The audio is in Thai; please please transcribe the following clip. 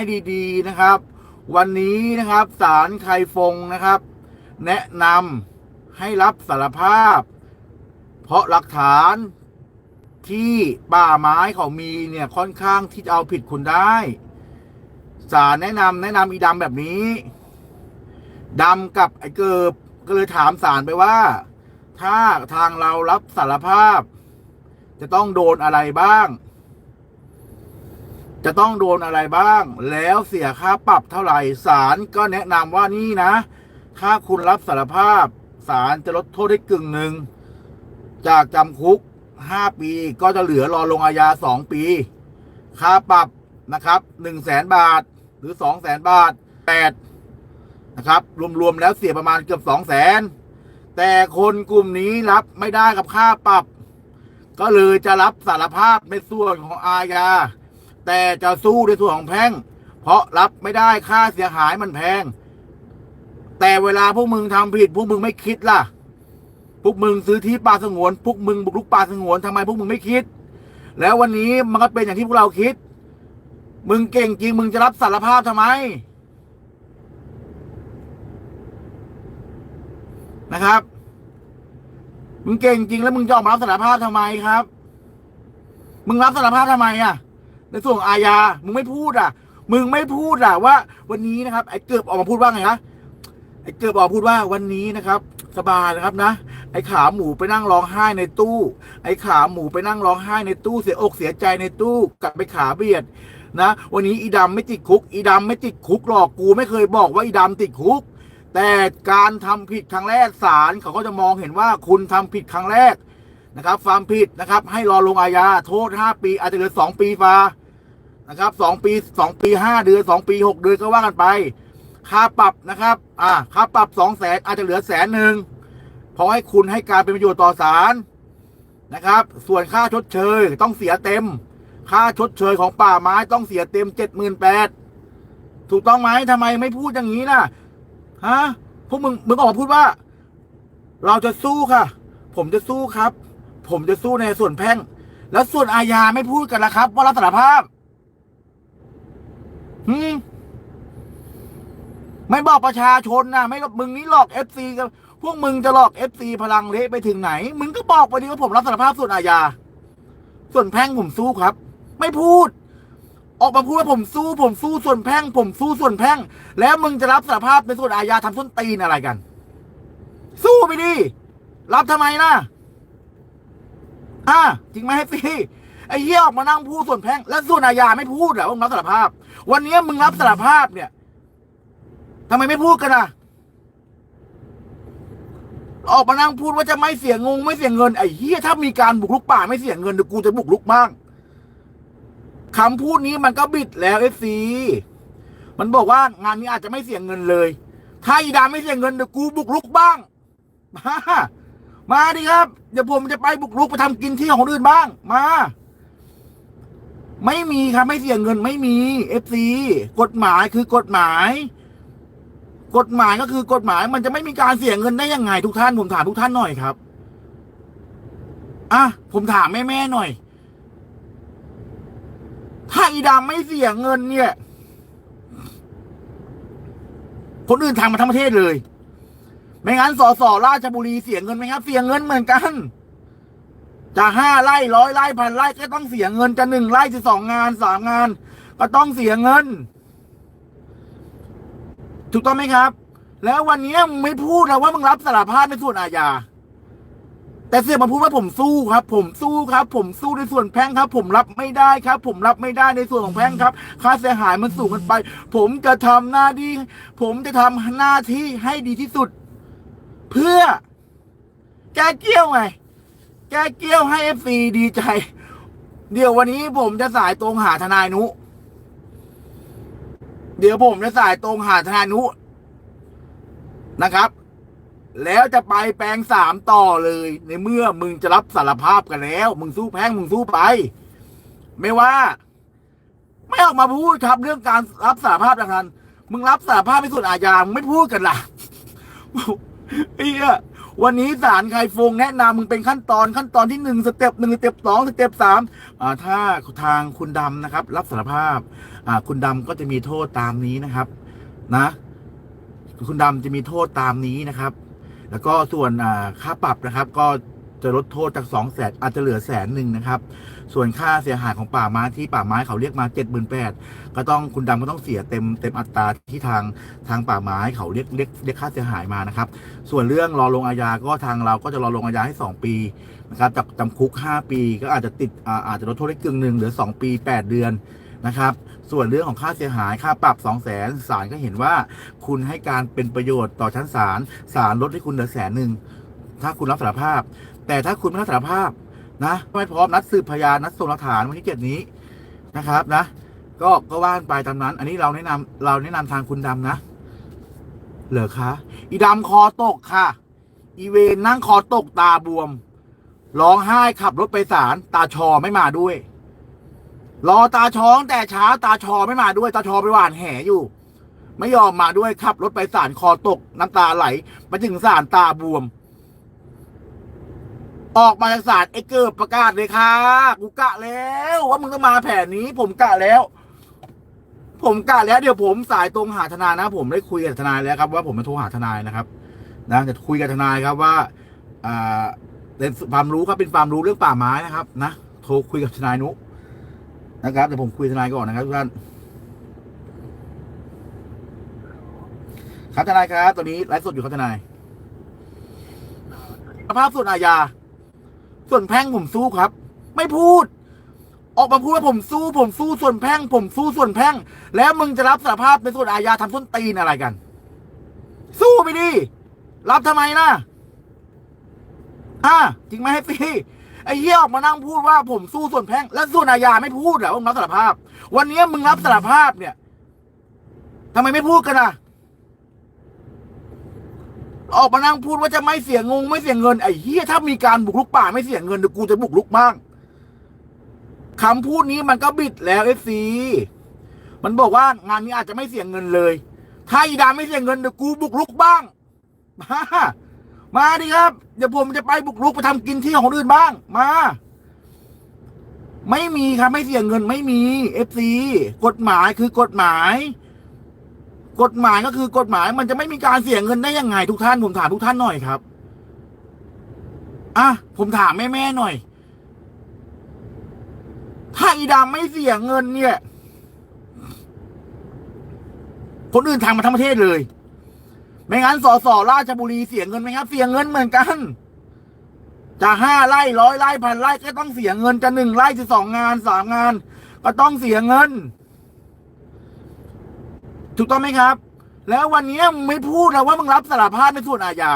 ให้ดีๆนะครับ วันนี้นะครับศาลไคฟงนะครับ แนะนำให้รับสารภาพ เพราะหลักฐานที่ป่าไม้เขามีเนี่ยค่อนข้างที่จะเอาผิดคุณได้ศาลแนะนำแนะนำอีดำแบบนี้ดำกับไอ้เกิบก็เลยถามศาลไปว่า ถ้าทางเรารับสารภาพ จะต้องโดนอะไรบ้าง จะต้องโดนอะไรบ้าง แล้วเสียค่าปรับเท่าไหร่ศาลก็แนะนำว่านี่นะ ถ้าคุณรับสารภาพศาลจะลดโทษได้กึ่งหนึ่ง จากจำคุกห้าปีก็จะเหลือรอลงอาญาสองปี ค่าปรับนะครับหนึ่งแสนบาทหรือสองแสนบาทแปดนะครับ รวม ๆ แล้วเสียประมาณเกือบสองแสนแต่คนกลุ่มนี้รับไม่ได้กับค่าปรับ ก็เลยจะรับสารภาพในส่วนของอาญา แต่จะสู้ในส่วนของแพ่ง เพราะรับไม่ได้ค่าเสียหายมันแพง แต่เวลาพวกมึงทำผิด พวกมึงไม่คิดล่ะ พวกมึงซื้อที่ป่าสงวน พวกมึงบุกรุกป่าสงวนทำไมพวกมึงไม่คิด แล้ววันนี้มันก็เป็นอย่างที่พวกเราคิด มึงเก่งจริง มึงจะรับสารภาพทำไมนะครับ มึงเก่งจริงแล้วมึงจะออกมารับสารภาพทำไมครับ มึงรับสารภาพทำไมอะ ในส่วนของอาญา มึงไม่พูดอะ มึงไม่พูดอะว่า วันนี้นะครับไอ้เกือบออกมาพูดว่าไงนะไอ้เกือบออกมาพูดว่าวันนี้นะครับ สบายนะครับนะ ไอ้ขาหมูไปนั่งร้องไห้ในตู้ ไอ้ขาหมูไปนั่งร้องไห้ในตู้เสียอกเสียใจในตู้กลับไปขาเบียดนะ วันนี้อีดำไม่ติดคุก อีดำไม่ติดคุกหรอกกูไม่เคยบอกว่าอีดำติดคุก แต่การทำผิดครั้งแรกศาลเขาก็จะมองเห็นว่าคุณทำผิดครั้งแรกนะครับความผิดนะครับ ให้รอลงอาญาโทษ 5 ปี อาจจะเหลือ 2 ปีฟ้า นะครับ2ปี2ปี5เดือน2ปี6เดือนก็ว่ากันไป ค่าปรับนะครับ อ่า ค่าปรับ2 0 0แสนอาจจะเหลือแสนหนึ่งเพราะให้คุณให้การเป็นประโยชน์ต่อศาลนะครับ ส่วนค่าชดเชยต้องเสียเต็ม ค่าชดเชยของป่าไม้ต้องเสียเต็มเจ็ดหมื่นแปดถูกต้องไหมทำไมไม่พูดอย่างนี้ล่ะฮะพวกมึงมึงออกมาพูดว่า เราจะสู้ค่ะ ผมจะสู้ครับ ผมจะสู้ในส่วนแพ่ง แล้วส่วนอาญาไม่พูดกันละครับ ว่ารับสารภาพ หืมไม่บอกประชาชนนะไม่มึงนี่หลอกเอฟซีกันพวกมึงจะหลอกเอฟซีพลังเละไปถึงไหน มึงก็บอกไปดิว่าผมรับสารภาพส่วนอาญา ส่วนแพ่งผมสู้ครับ ไม่พูด ออกมาพูดว่าผมสู้ ผมสู้ส่วนแพ่ง ผมสู้ส่วนแพ่ง แล้วมึงจะรับสารภาพในส่วนอาญาทำส้นตีนอะไรกัน สู้ไปดิรับทำไมนะอะจริงไหมให้พี่ ไอ้เหี้ยออกมานั่งพูดส่วนแพ่งแล้วส่วนอาญาไม่พูดเหรอว่ามึงรับสารภาพ วันนี้มึงรับสารภาพเนี่ยทำไมไม่พูดกันอะออกมานั่งพูดว่าจะไม่เสียงงไม่เสียเงินไอ้เหี้ยถ้ามีการบุกลุกป่าไม่เสียเงินเดี๋ยวกูจะบุกลุกบ้างคำพูดนี้มันก็บิดแล้วเอฟซีมันบอกว่างานนี้อาจจะไม่เสียเงินเลย ถ้าอีดาไม่เสียเงินเดี๋ยวกูบุกลุกบ้าง มา มาดิครับ เดี๋ยวผมจะไปบุกลุกไปทำกินที่ของคนอื่นบ้าง มา ไม่มีครับไม่เสี่ยงเงินไม่มีเอฟซีกฎหมายคือกฎหมาย กฎหมายก็คือกฎหมายมันจะไม่มีการเสี่ยงเงินได้ยังไง ทุกท่านผมถามทุกท่านหน่อยครับอะผมถามแม่แม่หน่อย ถ้าอีดำไม่เสี่ยงเงินเนี่ย คนอื่นทำมาทั้งประเทศเลย ไม่งั้นสสราชบุรีเสียเงินไหมครับ เสียเงินเหมือนกัน จะห้าไร่ร้อยไร่พันไร่ก็ต้องเสียเงินจะหนึ่งไร่จะสองงานสามงาน ก็ต้องเสียเงิน ถูกต้องไหมครับ แล้ววันนี้มึงไม่พูดนะว่ามึงรับสารภาพในส่วนอาญาแต่เสียมาพูดว่าผมสู้ครับ ผมสู้ครับ ผมสู้ในส่วนแพ่งครับ ผมรับไม่ได้ครับ ผมรับไม่ได้ในส่วนของแพ่งครับ ค่าเสียหายมันสูงเกันไป ผมจะทำหน้าที่ผมจะทำหน้าที่ให้ดีที่สุด เพื่อแก้เกี้ยวไง แก้เกี้ยวให้เอฟซีดีใจ เดี๋ยววันนี้ผมจะสายตรงหาทนายนุ เดี๋ยวผมจะสายตรงหาทนายนุนะครับ แล้วจะไปแปลงสามต่อเลย ในเมื่อมึงจะรับสารภาพกันแล้ว มึงสู้แพ่งมึงสู้ไป ไม่ว่า ไม่ออกมาพูดครับเรื่องการรับสารภาพดังนั้นมึงรับสารภาพไม่ส่วนอาญามึงไม่พูดกันล่ะ ไอ้เหี้ย วันนี้สารไข่ฟงแนะนำมึงเป็นขั้นตอนขั้นตอนที่หนึ่งสเต็ปหนึ่งสเต็ปสองสเต็ปสามอ่าถ้าทางคุณดำนะครับ รับสารภาพอ่าคุณดำก็จะมีโทษตามนี้นะครับนะคุณดำจะมีโทษตามนี้นะครับ แล้วก็ส่วนอ่าค่าปรับนะครับ ก็ จะลดโทษจากสองแสนอาจจะเหลือแสนหนึ่งนะครับ ส่วนค่าเสียหายของป่าไม้ที่ป่าไม้เขาเรียกมาเจ็ดหมื่นแปดก็ต้องคุณดำก็ต้องเสียเต็มเต็มอัตราที่ทางทางป่าไม้เขาเรียกเรียกเรียกค่าเสียหายมานะครับ ส่วนเรื่องรอลงอาญาก็ทางเราก็จะรอลงอาญาให้ 2 ปีนะครับจากจำคุก 5 ปี ก็อาจจะติดอาอาจจะลดโทษได้กึ่งหนึ่งเหลือ 2 ปี 8 เดือนนะครับส่วนเรื่องของค่าเสียหายค่าปรับ 2 0 0แสนศาลก็เห็นว่า คุณให้การเป็นประโยชน์ต่อชั้นศาลศาลลดให้คุณเหลือแสนหนึ่ง ถ้าคุณรับสารภาพ แต่ถ้าคุณไม่รับสารภาพนะไม่พร้อมนัดสืบพยานนัดส่งหลักฐานวันที่เจ็ดนี้นะครับนะ ก็ก็ว่านไปตามนั้น อันนี้เราแนะนำเราแนะนำทางคุณดำนะ เหรอคะอีดำคอตกค่ะ อีเวนนั่งคอตกตาบวมร้องไห้ขับรถไปศาลตาชอไม่มาด้วย รอตาช้องแต่เช้าตาชอไม่มาด้วย ตาชอไปหวานแหอยู่ ไม่ยอมมาด้วยขับรถไปศาลคอตกน้ำตาไหลไปถึงศาลตาบวม ออกมาจากศาลไอ้เกิดประกาศเลยค่ะกูกะแล้ว ว่ามึงต้องมาแผนนี้ ผมกะแล้ว ผมกะแล้วเดี๋ยวผมสายตรงหาทนายนะ ผมได้คุยกับทนายแล้วครับ ว่าผมจะโทรหาทนายนะครับนะจะคุยกับทนายครับว่าอ่าเป็นความรู้ครับเป็นความรู้เรื่องป่าไม้นะครับ นะโทรคุยกับทนายนุนะครับเดี๋ยวผมคุยกับทนายก่อนนะครับทุกท่านครับทนายครับตอนนี้ไลฟ์สดอยู่ครับทนายสภาพส่วนอาญา ส่วนแพ่งผมสู้ครับ ไม่พูด ออกมาพูดว่าผมสู้ ผมสู้ส่วนแพ่ง ผมสู้ส่วนแพ่ง แล้วมึงจะรับสารภาพในส่วนอาญาทำส้นตีนอะไรกัน สู้ไปดิรับทำไมล่ะอ่าจริงไหมให้ฟรีไอ้เหี้ยออกมานั่งพูดว่าผมสู้ส่วนแพ่ง แล้วส่วนอาญาไม่พูดเหรอว่ามึงรับสารภาพ วันนี้มึงรับสารภาพเนี่ยทำไมไม่พูดกันอะ ออกมานั่งพูดว่าจะไม่เสียงง ไม่เสียเงินไอ้เหี้ยถ้ามีการบุกรุกป่าไม่เสียเงินเดี๋ยวกูจะบุกรุกบ้างคำพูดนี้มันก็บิดแล้วเอฟซีมันบอกว่างานนี้อาจจะไม่เสียเงินเลย ถ้าอีดาไม่เสียเงินเดี๋ยวกูบุกรุกบ้าง มามาดิครับ เดี๋ยวผมจะไปบุกรุกไปทำกินที่ของคนอื่นบ้าง มา ไม่มีครับไม่เสียเงินไม่มีเอฟซีกฎหมายคือกฎหมาย กฎหมายก็คือกฎหมายมันจะไม่มีการเสียเงินได้ยังไงทุกท่านผมถามทุกท่านหน่อยครับอะผมถามแม่แม่หน่อย ถ้าอีดำไม่เสียเงินเนี่ย คนอื่นทำมาทั้งประเทศเลย ไม่งั้นสสราชบุรีเสียเงินไหมครับ เสียเงินเหมือนกันจะห้าไร่ร้อยไร่พันไร่ก็ต้องเสียเงินจะหนึ่งไร่จะสองงานสามงาน ก็ต้องเสียเงิน ถูกต้องไหมครับ แล้ววันนี้มึงไม่พูดนะว่ามึงรับสารภาพในส่วนอาญา